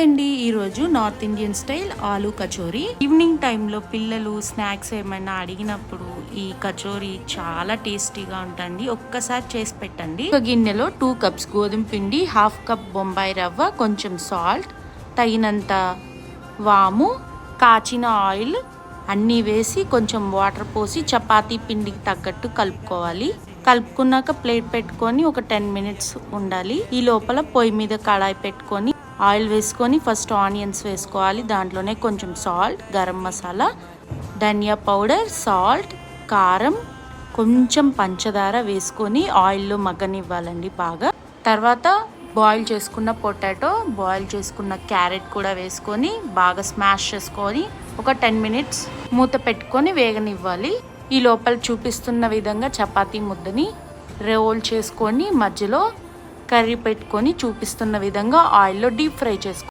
Hi అండి ఈరోజు north Indian style ఆలు కచోరీ. ఈవినింగ్ టైంలో పిల్లలు స్నాక్స్ ఏమైనా అడిగినప్పుడు ఈ కచోరీ చాలా టేస్టీగా ఉంటుంది ఒక్కసారి చేసి పెట్టండి. ఒక గిన్నెలో టూ కప్స్ గోధుమ పిండి హాఫ్ కప్ బొంబాయి రవ్వ కొంచెం సాల్ట్ తగినంత వాము కాచిన ఆయిల్ అన్నీ వేసి కొంచెం వాటర్ పోసి చపాతీ పిండికి తగ్గట్టు కలుపుకోవాలి. కలుపుకున్నాక ప్లేట్ పెట్టుకొని ఒక టెన్ మినిట్స్ ఉండాలి. ఈ లోపల పొయ్యి మీద కళాయి పెట్టుకొని ఆయిల్ వేసుకొని ఫస్ట్ ఆనియన్స్ వేసుకోవాలి. దాంట్లోనే కొంచెం సాల్ట్ గరం మసాలా ధనియా పౌడర్ సాల్ట్ కారం కొంచెం పంచదార వేసుకొని ఆయిల్లో మగ్గనివ్వాలండి బాగా. తర్వాత బాయిల్ చేసుకున్న పొటాటో బాయిల్ చేసుకున్న క్యారెట్ కూడా వేసుకొని బాగా స్మాష్ చేసుకొని ఒక టెన్ మినిట్స్ మూత పెట్టుకొని వేగనివ్వాలి. ఈ లోపల చూపిస్తున్న విధంగా చపాతీ ముద్దని రోల్ చేసుకొని మధ్యలో కర్రీ పెట్టుకొని చూపిస్తున్న విధంగా ఆయిల్లో డీప్ ఫ్రై చేసుకో